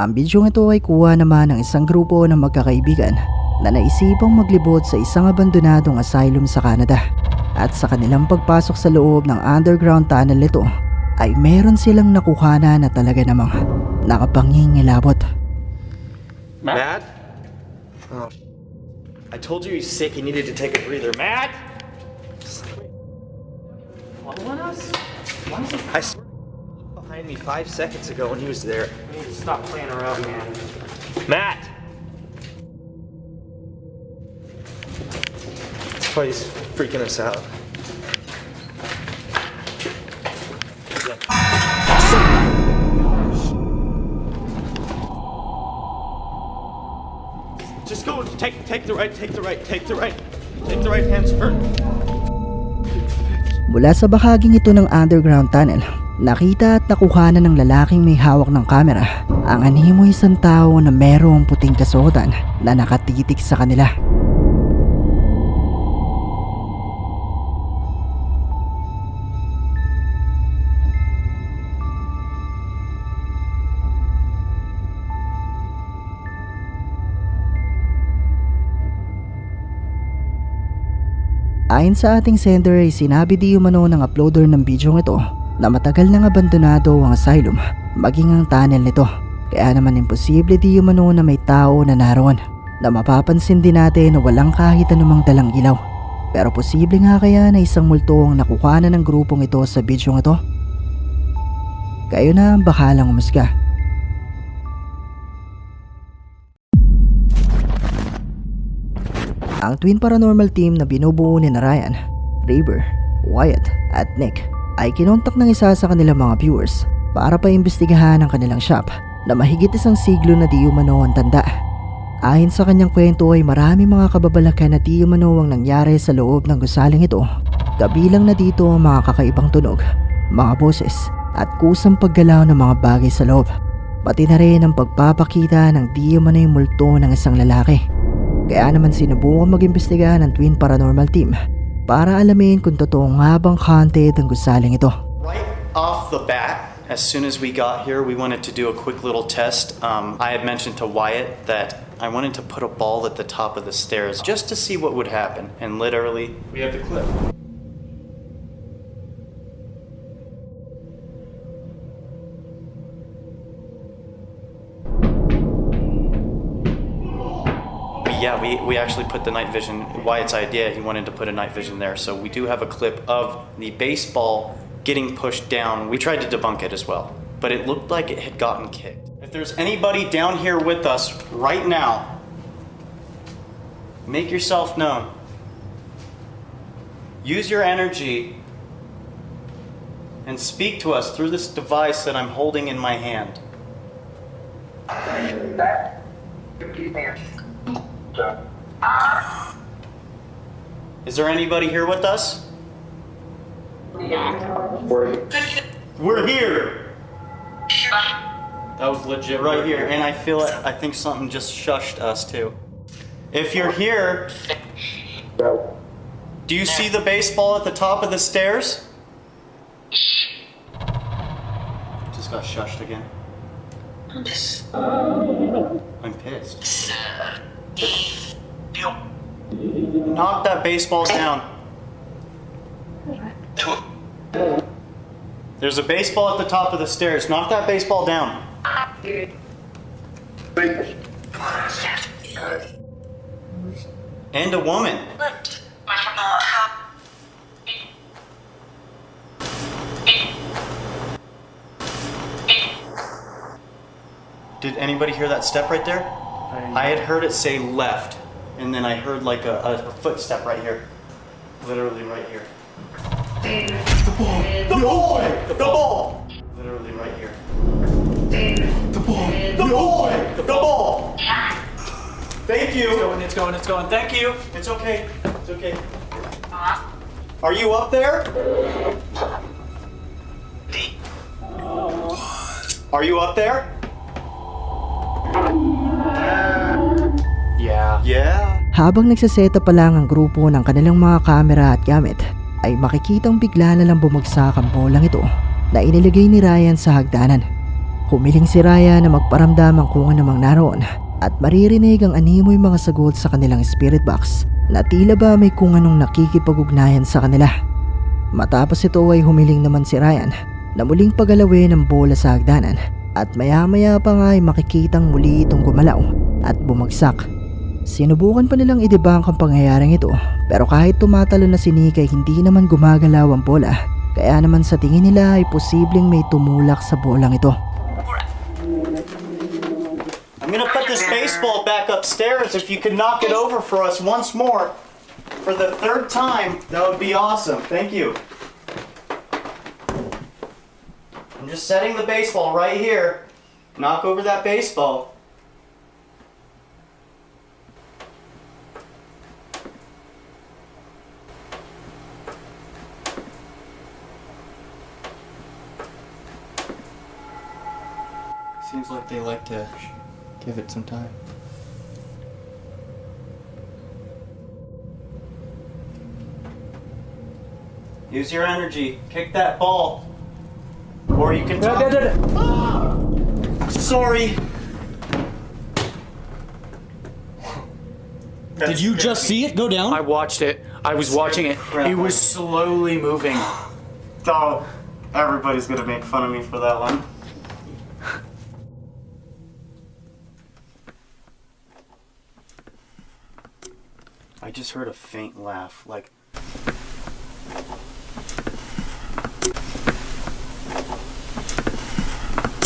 Ang bidyong ito ay kuha naman ng isang grupo ng magkakaibigan na naisipang maglibot sa isang abandonadong asylum sa Canada. At sa kanilang pagpasok sa loob ng underground tunnel nito ay meron silang nakuhana na talaga namang nakapangingilabot. Matt? Oh. I told you he's sick. He needed to take a breather. Matt? Following us? I behind me five seconds ago when he was there. We need to stop playing around, man. Matt! This why he's freaking us out. Just go. Take, take the right. Take the right. Take the right. Take the right hand turn. Mula sa bahaging ito ng underground tunnel, nakita at nakuha na ng lalaking may hawak ng kamera ang animo isang tao na merong puting kasuotan na nakatitik sa kanila. Ayon sa ating sender ay sinabi di umano ng uploader ng video ito na matagal nang abandonado ang asylum maging ang tunnel nito. Kaya naman imposible di umano na may tao na naroon na mapapansin din natin na walang kahit anumang dalang ilaw. Pero posible nga kaya na isang multo ang nakuha na ng grupong ito sa video ito? Kayo na ang bakalang umusga. Ang Twin Paranormal Team na binubuo ni Ryan, Raver, Wyatt at Nick ay kinontak ng isa sa kanilang mga viewers para paimbestigahan ang kanilang shop na mahigit isang siglo na di umano ang tanda. Ayon sa kanyang kwento ay marami mga kababalakan na di umano ang nangyari sa loob ng gusaling ito. Kabilang na dito ang mga kakaibang tunog, mga boses at kusang paggalaw ng mga bagay sa loob. Pati na rin ang pagpapakita ng di umano yung multo ng isang lalaki. Kaya naman sinubukan mag-imbestiga ng Twin Paranormal Team para alamin kung totoo nga bang haunted ang gusaling ito. Right off the bat, as soon as we got here, we wanted to do a quick little test. Um, I had mentioned to Wyatt that I wanted to put a ball at the top of the stairs just to see what would happen. And literally, we have the clip. Yeah, we, we actually put the night vision. Wyatt's idea, he wanted to put a night vision there. So we do have a clip of the baseball getting pushed down. We tried to debunk it as well, but it looked like it had gotten kicked. If there's anybody down here with us right now, make yourself known. Use your energy and speak to us through this device that I'm holding in my hand. Is there anybody here with us? We're here. That was legit right here, and I feel it. I think something just shushed us too. If you're here, do you see the baseball at the top of the stairs? Just got shushed again. I'm pissed. Knock that baseball down. There's a baseball at the top of the stairs. Knock that baseball down. And a woman. Did anybody hear that step right there? I had heard it say left, and then I heard like a, a footstep right here. Literally right here. The ball! The ball! The ball! Literally right here. The ball! The ball! The ball! Thank you! It's going, it's going, it's going. Thank you. It's okay. It's okay. Uh-huh. Are you up there? Are you up there? Yeah. Habang nagsaseta pa lang ang grupo ng kanilang mga kamera at gamit, ay makikitang bigla na lang bumagsak ang bolang ito na inilagay ni Ryan sa hagdanan. Humiling si Ryan na magparamdam ang kung anumang naroon at maririnig ang animoy mga sagot sa kanilang spirit box na tila ba may kung anong nakikipag-ugnayan sa kanila. Matapos ito ay humiling naman si Ryan na muling pagalawin ang bola sa hagdanan at maya-maya pa nga ay makikitang muli itong gumalaw at bumagsak. Sinubukan pa nilang idebunk ang pangyayaring ito pero kahit tumatalo na si Nick ay hindi naman gumagalaw ang bola kaya naman sa tingin nila ay posibleng may tumulak sa bolang ito. I'm gonna put this baseball back upstairs. If you could knock it over for us once more for the third time, that would be awesome. Thank you. I'm just setting the baseball right here. Knock over that baseball. They like to give it some time. Use your energy. Kick that ball. Or you can. Ah! Sorry. Did you just see it go down? I watched it. I was watching it. It was slowly moving. Oh, everybody's gonna make fun of me for that one. I just heard a faint laugh, like.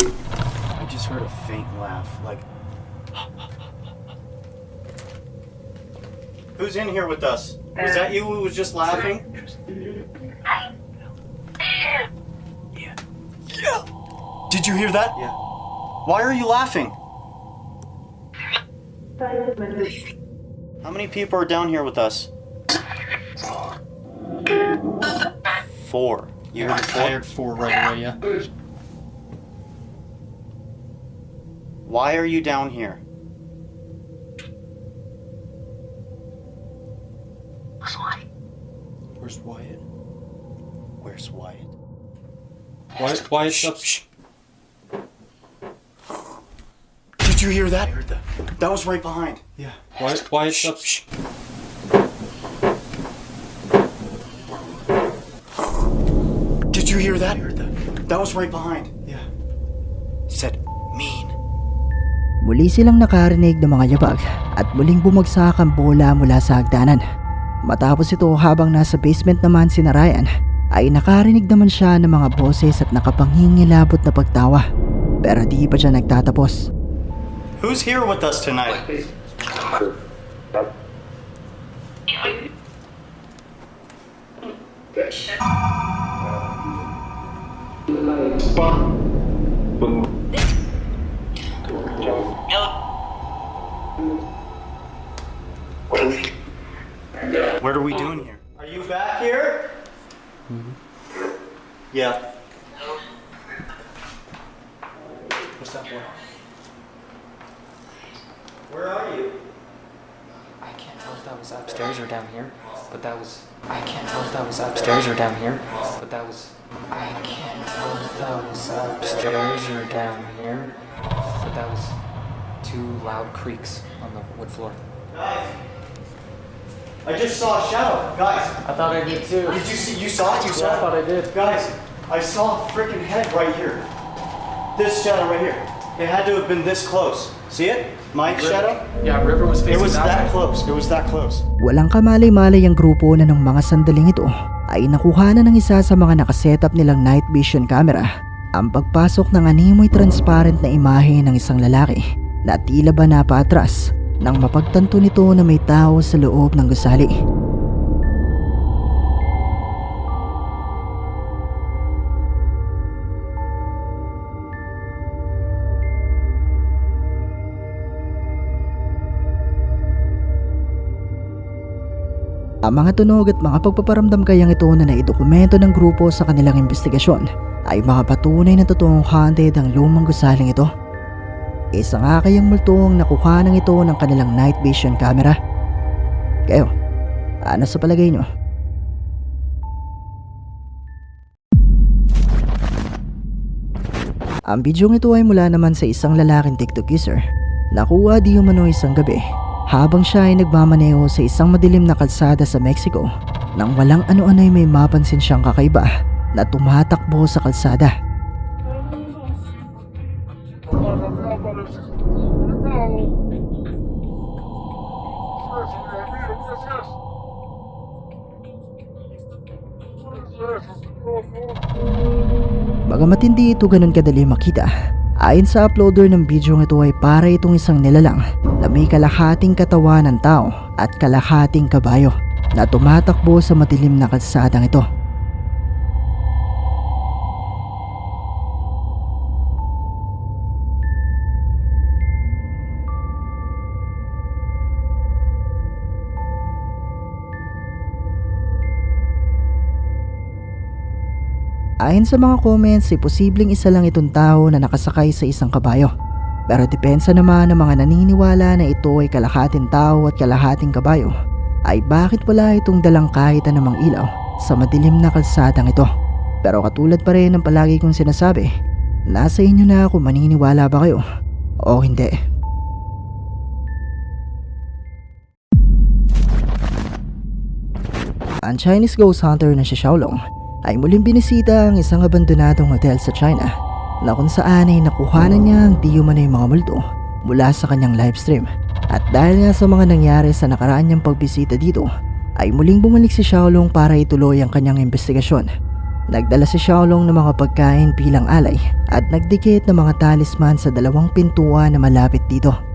I just heard a faint laugh, like. Who's in here with us? Was that you who was just laughing? Yeah. Yeah. Did you hear that? Yeah. Why are you laughing? How many people are down here with us? Four. You heard four? I heard four right away, yeah. Why are you down here? Where's Wyatt? Where's Wyatt? Where's Wyatt, Wyatt's up. Did you hear that? I heard that. That was right behind. Yeah. Wyatt, Wyatt's up. Did you hear that? I heard that. That was right behind. Yeah. He said, mean. Muli silang nakarinig ng mga yabag at muling bumagsak ang bola mula sa hagdanan. Matapos ito habang nasa basement naman si Ryan ay nakarinig naman siya ng mga boses at nakapangingilabot na pagtawa. Pero di pa siya nagtatapos. Who's here with us tonight? What are we doing here? Are you back here? Mm-hmm. Yeah. What's that boy? Where are you? I can't tell if that was upstairs or down here, but that was. I can't tell if that was upstairs or down here, but that was. I can't tell if that was upstairs or down here, but that was two loud creaks on the wood floor. Guys. I just saw a shadow. Guys, I thought I did too. did you see? You saw it? You saw Yeah, I thought I did. Guys, I saw a freaking head right here. This shadow right here. It had to have been this close. See it? My shadow? Yeah, River was It facing was that, close. It was that close. Walang kamalay-malay ang grupo na ng mga sandaling ito ay nakuha na ng isa sa mga nakasetup nilang night vision camera ang pagpasok ng animoy transparent na imahe ng isang lalaki na tila ba napaatras nang mapagtanto nito na may tao sa loob ng gusali. Ang mga tunog at mga pagpaparamdam kayang ito na naidokumento ng grupo sa kanilang investigasyon ay mga patunay na totoong haunted ang lumang gusaling ito. Isa nga kayang multo ang nakuha ng ito ng kanilang night vision camera. Kayo, ano sa palagay nyo? Ang bidyong ito ay mula naman sa isang lalaking TikTok user. Nakuha di umano isang gabi habang siya ay nagmamaneho sa isang madilim na kalsada sa Mexico nang walang ano-ano'y may mapansin siyang kakaiba na tumatakbo sa kalsada. Bagamat hindi ito ganun kadali makita, ayon sa uploader ng video ito ay para itong isang nilalang na may kalahating katawan ng tao at kalahating kabayo na tumatakbo sa madilim na kalsadang ito. Ayon sa mga comments, ay posibleng isa lang itong tao na nakasakay sa isang kabayo. Pero depensa naman ng mga naniniwala na ito ay kalahating tao at kalahating kabayo, ay bakit wala itong dalang kahit anumang ilaw sa madilim na kalsadang ito. Pero katulad pa rin ng palagi kong sinasabi, nasa inyo na kung maniniwala ba kayo o hindi. Ang Chinese ghost hunter na si Xiaolong ay muling binisita ang isang abandonadong hotel sa China na kung saan ay nakuhanan niya ang di umano'y mga multo mula sa kanyang livestream. At dahil nga sa mga nangyari sa nakaraan niyang pagbisita dito, ay muling bumalik si Xiaolong para ituloy ang kanyang investigasyon. Nagdala si Xiaolong ng mga pagkain bilang alay at nagdikit ng mga talisman sa dalawang pintuan na malapit dito. “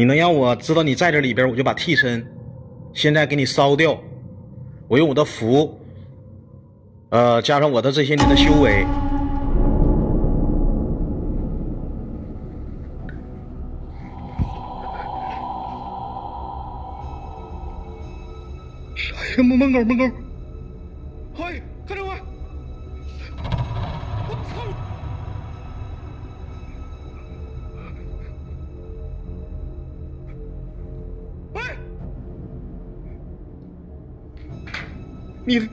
你能让我知道你在这里边，我就把替身现在给你烧掉。我用我的符，呃，加上我的这些年的修为，哎呀，门门狗门狗，你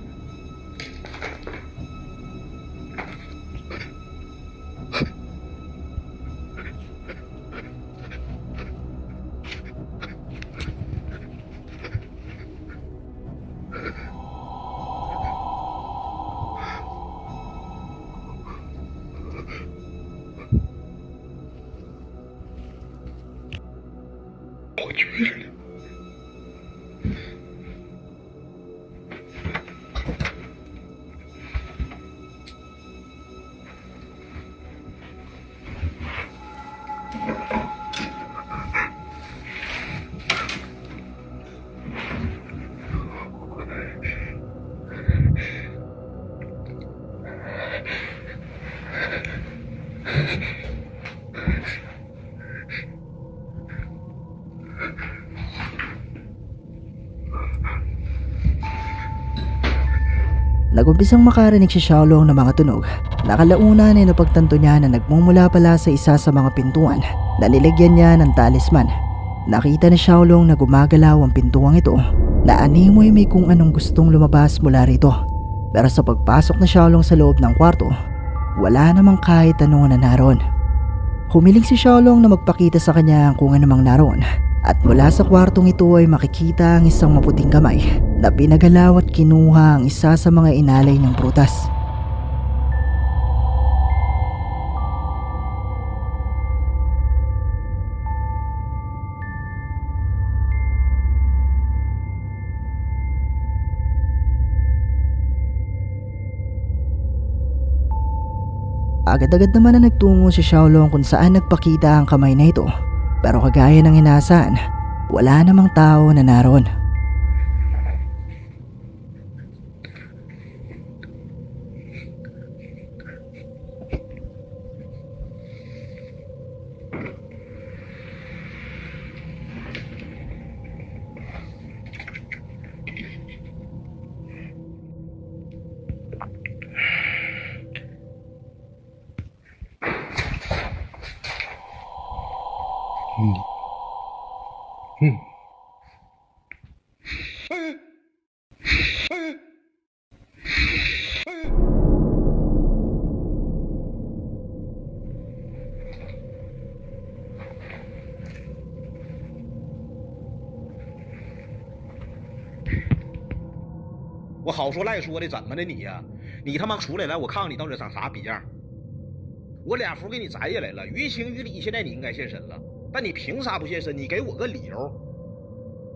Nagumpisang makarinig si Xiaolong ng mga tunog. Nakalaunan ay napagtanto niya na nagmumula pala sa isa sa mga pintuan na nilagyan niya ng talisman. Nakita ni Xiaolong na gumagalaw ang pintuang ito na animoy may kung anong gustong lumabas mula rito. Pero sa pagpasok na Xiaolong sa loob ng kwarto, wala namang kahit ano na naroon. Humiling si Xiaolong na magpakita sa kanya kung anumang naroon at mula sa kwartong ito ay makikita ang isang maputing kamay na pinagalaw at kinuha ang isa sa mga inalay ng prutas. Agad-agad naman na nagtungo si Xiaolong kung saan nagpakita ang kamay na ito pero kagaya ng inaasahan, wala namang tao na naroon. 好说赖说的，怎么的你呀、你他妈出来来，我看看你到底长啥逼样。我俩符给你摘下来了，于情于理，现在你应该现身了。但你凭啥不现身？你给我个理由。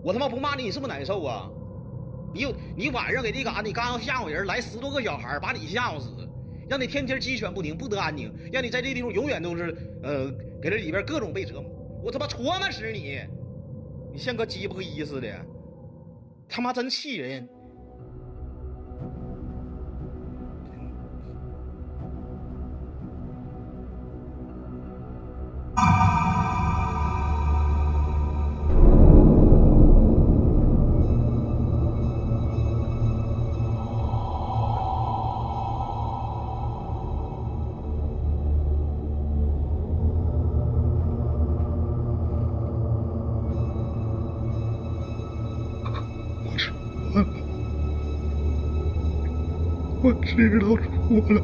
我他妈不骂你，你是不是难受啊？你有你晚上给这嘎，你刚要吓唬人，来十多个小孩把你吓唬死，让你天天鸡犬不宁，不得安宁，让你在这地方永远都是呃，给这里边各种被折磨。我他妈戳磨死你！你像个鸡巴一似的，他妈真气人。我知道错了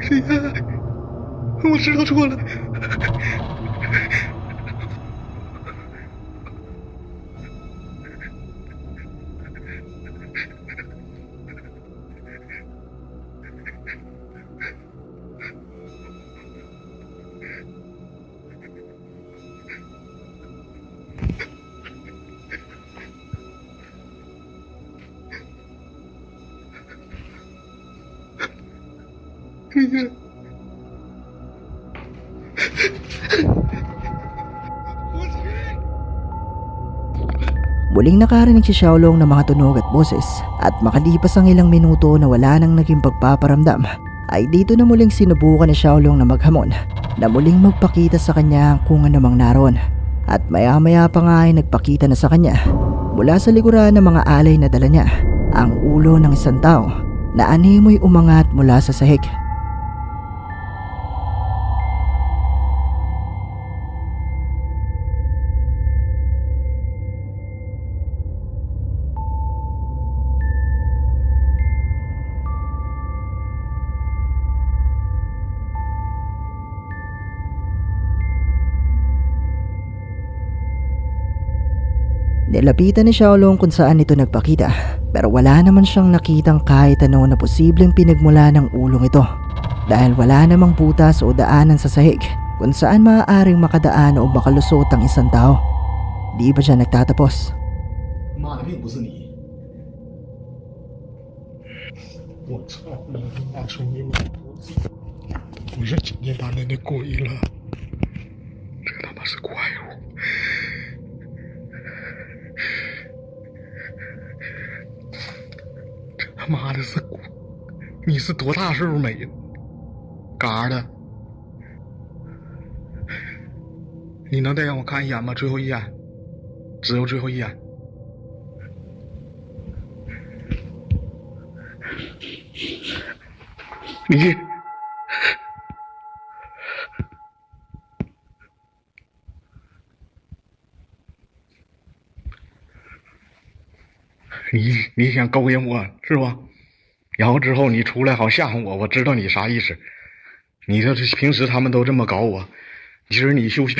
师爷我知道错了 Muling nakarinig si Xiaolong ng mga tunog at boses at makalipas ang ilang minuto na wala nang naging pagpaparamdam ay dito na muling sinubukan ni Xiaolong na maghamon na muling magpakita sa kanya kung anumang naroon at maya maya pa nga ay nagpakita na sa kanya mula sa likuran ng mga alay na dala niya ang ulo ng isang tao na animoy umangat mula sa sahig. Nilapitan ni Xiaolong kung saan ito nagpakita pero wala naman siyang nakitang kahit ano na posibleng pinagmula ng ulong ito dahil wala namang butas o daanan sa sahig kung saan maaaring makadaan o makalusot ang isang tao. Di ba siya nagtatapos? 骂妈的是你是多大岁数美？的嘎的。你能再让我看一眼吗？最后一眼？只有最后一眼。你你你想勾引我是吧？然后之后你出来好吓唬我，我知道你啥意思。你这是平时他们都这么搞我，其实你休息。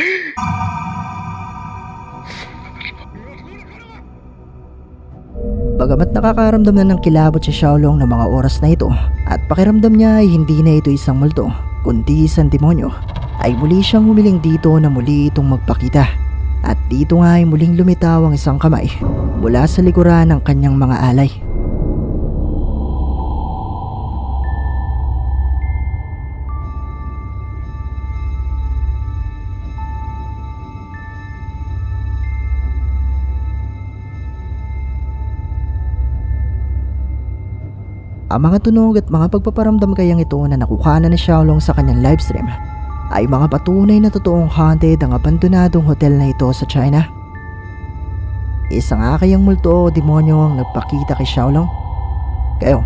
Bagamat nakakaramdam na ng kilabot si Xiaolong ng mga oras na ito at pakiramdam niya ay hindi na ito isang multo kundi isang demonyo ay muli siyang humiling dito na muli itong magpakita at dito nga ay muling lumitaw ang isang kamay mula sa likuran ng kanyang mga alay. Ang mga tunog at mga pagpaparamdam kayang ito na nakukuha na ni Xiaolong sa kanyang livestream ay mga patunay na totoong haunted ang abandonadong hotel na ito sa China. Isa nga kayang multo o demonyo ang nagpakita kay Xiaolong? Kayo,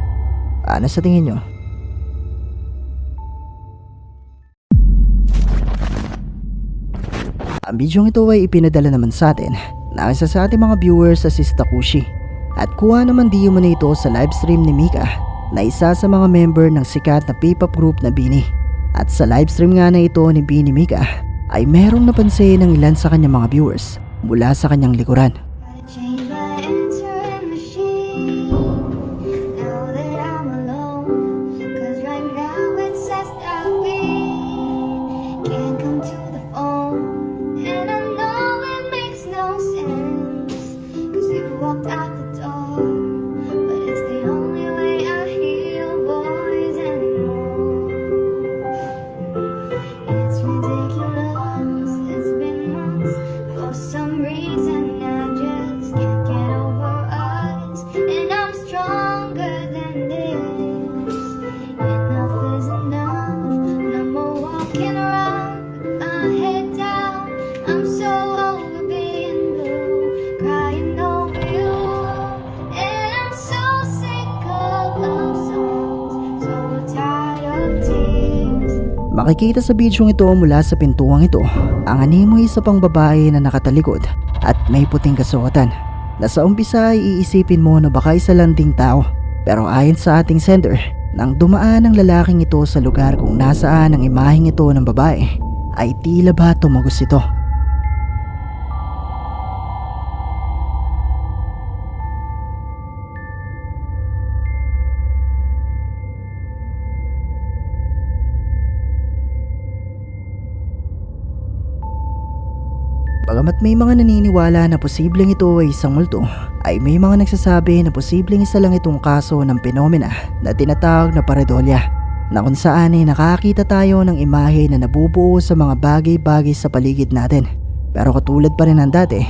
ano sa tingin nyo? Ang bidyong ito ay ipinadala naman sa atin na isa sa ating mga viewers sa si Takushi at kuha naman di mo na ito sa livestream ni Mika na isa sa mga member ng sikat na P-pop group na Bini. At sa livestream nga na ito ni Bini Mika ay merong napansin ng ilan sa kanyang mga viewers mula sa kanyang likuran. Makikita sa bidyong ito mula sa pintuang ito ang animoy isa pang babae na nakatalikod at may puting kasuotan na sa umpisa ay iisipin mo na baka isa lang ding tao pero ayon sa ating sender nang dumaan ang lalaking ito sa lugar kung nasaan ang imaheng ito ng babae ay tila ba tumagos ito. Bagamat may mga naniniwala na posibleng ito ay isang multo, ay may mga nagsasabi na posibleng isa lang itong kaso ng penomena na tinatawag na pareidolia na kung saan ay nakakita tayo ng imahe na nabubuo sa mga bagay-bagay sa paligid natin. Pero katulad pa rin ng dati,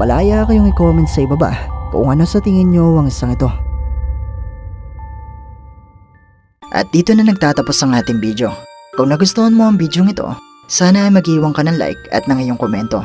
malaya kayong i-comment sa ibaba kung ano sa tingin nyo ang isang ito. At dito na nagtatapos ang ating video. Kung nagustuhan mo ang video ito, sana ay mag-iwan ka ng like at ng iyong komento.